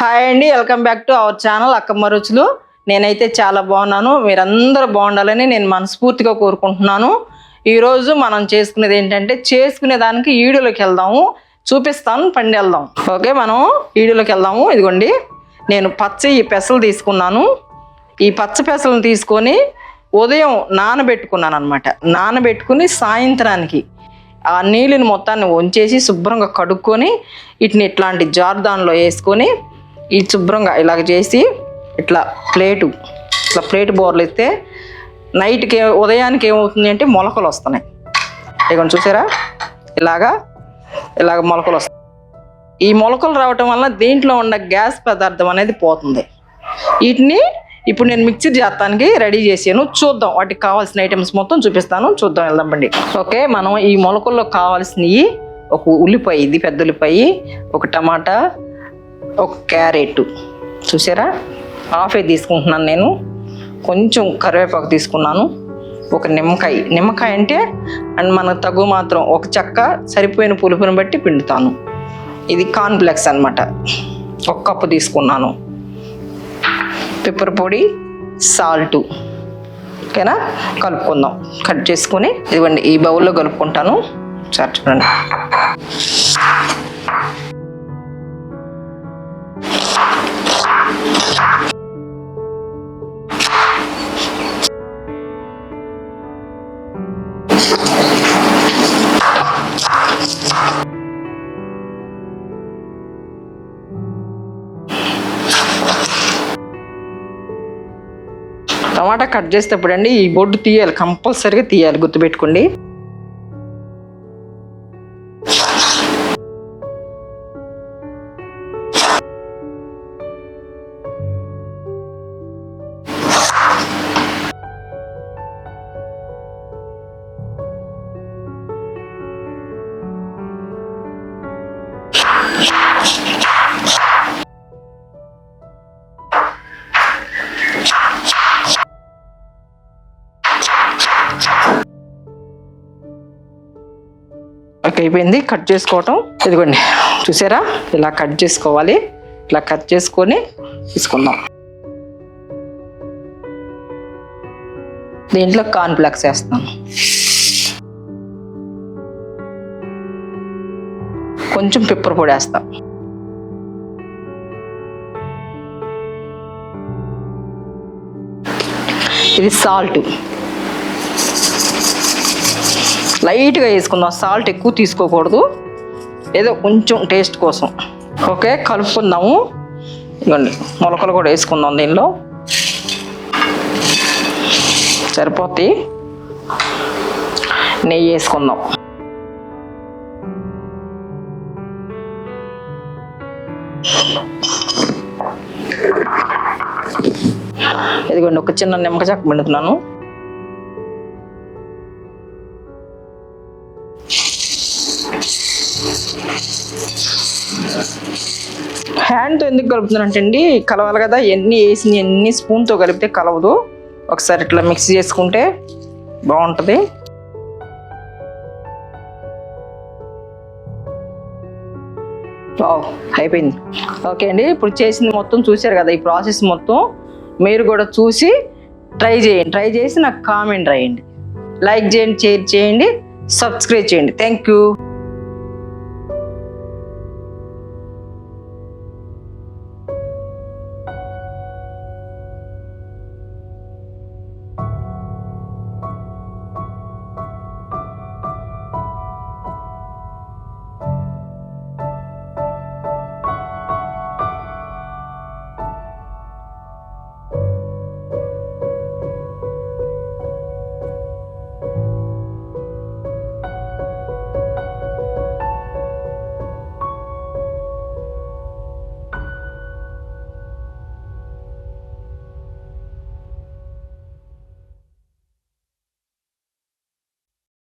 Hi అండి welcome back to our channel Akkamma Ruchulu. నేనైతే చాలా బాగున్నాను. మీరందరూ బాగుండాలని నేను మనస్ఫూర్తిగా కోరుకుంటున్నాను. ఈరోజు మనం చేసుకునేది ఏంటంటే చేసుకునే దానికి ఈడులోకి వెళ్దాము. చూపిస్తాను పండి వెళ్దాం. ఓకే మనం ఈడులోకి వెళ్దాము. ఇదిగోండి నేను పచ్చ ఈ పెసలు తీసుకున్నాను. ఈ పచ్చ పెసలను తీసుకొని ఉదయం నానబెట్టుకున్నాను అనమాట నానబెట్టుకుని సాయంత్రానికి ఆ నీళ్ళని మొత్తాన్ని వంచేసి శుభ్రంగా కడుక్కొని వీటిని ఇట్లాంటి జార్దాన్లో వేసుకొని ఈ శుభ్రంగా ఇలాగ చేసి ఇట్లా ప్లేటు ఇట్లా ప్లేట్ బోర్లు ఇస్తే నైట్కి ఉదయానికి ఏమవుతుంది అంటే మొలకలు వస్తున్నాయి. ఇక చూసారా? ఇలాగా ఇలాగ మొలకలు వస్తాయి ఈ మొలకలు రావటం వల్ల దీంట్లో ఉన్న గ్యాస్ పదార్థం అనేది పోతుంది. వీటిని ఇప్పుడు నేను మిక్సర్ చేస్తానికి రెడీ చేసాను. చూద్దాం వాటికి కావాల్సిన ఐటమ్స్ మొత్తం చూపిస్తాను. చూద్దాం వెళ్దాం బండి. ఓకే మనం ఈ మొలకల్లో కావాల్సినవి ఒక ఉల్లిపాయ ఇది పెద్ద ఉల్లిపాయ ఒక టమాటా ఒక క్యారెట్. చూసారా? హాఫే తీసుకుంటున్నాను నేను. కొంచెం కరివేపాకు తీసుకున్నాను. ఒక నిమ్మకాయ. నిమ్మకాయ అంటే అండ్ మనకు తగు మాత్రం ఒక చెక్క సరిపోయిన పులుపుని బట్టి పిండుతాను. ఇది కాన్ఫ్లెక్స్ అన్నమాట. ఒక కప్పు తీసుకున్నాను. పెప్పర్ పొడి సాల్ట్. ఓకేనా? కలుపుకుందాం. కట్ చేసుకొని ఇదిగోండి ఈ బౌల్లో కలుపుకుంటాను. సార్ చూడండి. టమాటా కట్ చేసేటప్పుడు అండి ఈ బొడ్డు తీయాలి కంపల్సరీగా తీయాలి గుర్తుపెట్టుకోండి. అయిపోయింది. కట్ చేసుకోవటం. ఇదిగోండి. చూసారా? ఇలా కట్ చేసుకోవాలి. ఇలా కట్ చేసుకొని తీసుకుందాం. దీంట్లో కాన్ఫ్లెక్స్ వేస్తాను కొంచెం పిప్పర్ పొడి వేస్తాం. ఇది సాల్ట్. లైట్గా వేసుకుందాం. సాల్ట్ ఎక్కువ తీసుకోకూడదు. ఏదో కొంచెం టేస్ట్ కోసం. ఓకే కలుపుకుందాము. ఇవ్వండి మొలకలు కూడా వేసుకుందాం దీనిలో. సరిపోతాయి నెయ్యి వేసుకుందాం. ఇదిగోండి ఒక చిన్న నిమ్మక చెక్క పిండుతున్నాను. హ్యాండ్తో ఎందుకు కలుపుతున్నానంటే అండి కలవాలి కదా. ఎన్ని వేసి ఎన్ని స్పూన్తో కలిపితే కలవదు. ఒకసారి ఇట్లా మిక్స్ చేసుకుంటే బాగుంటుంది. అయిపోయింది. ఓకే అండి. ఇప్పుడు చేసింది మొత్తం చూశారు కదా ఈ ప్రాసెస్ మొత్తం. మీరు కూడా చూసి ట్రై చేయండి. ట్రై చేసి నాకు కామెంట్ రాయండి. లైక్ చేయండి షేర్ చేయండి సబ్స్క్రైబ్ చేయండి. Thank you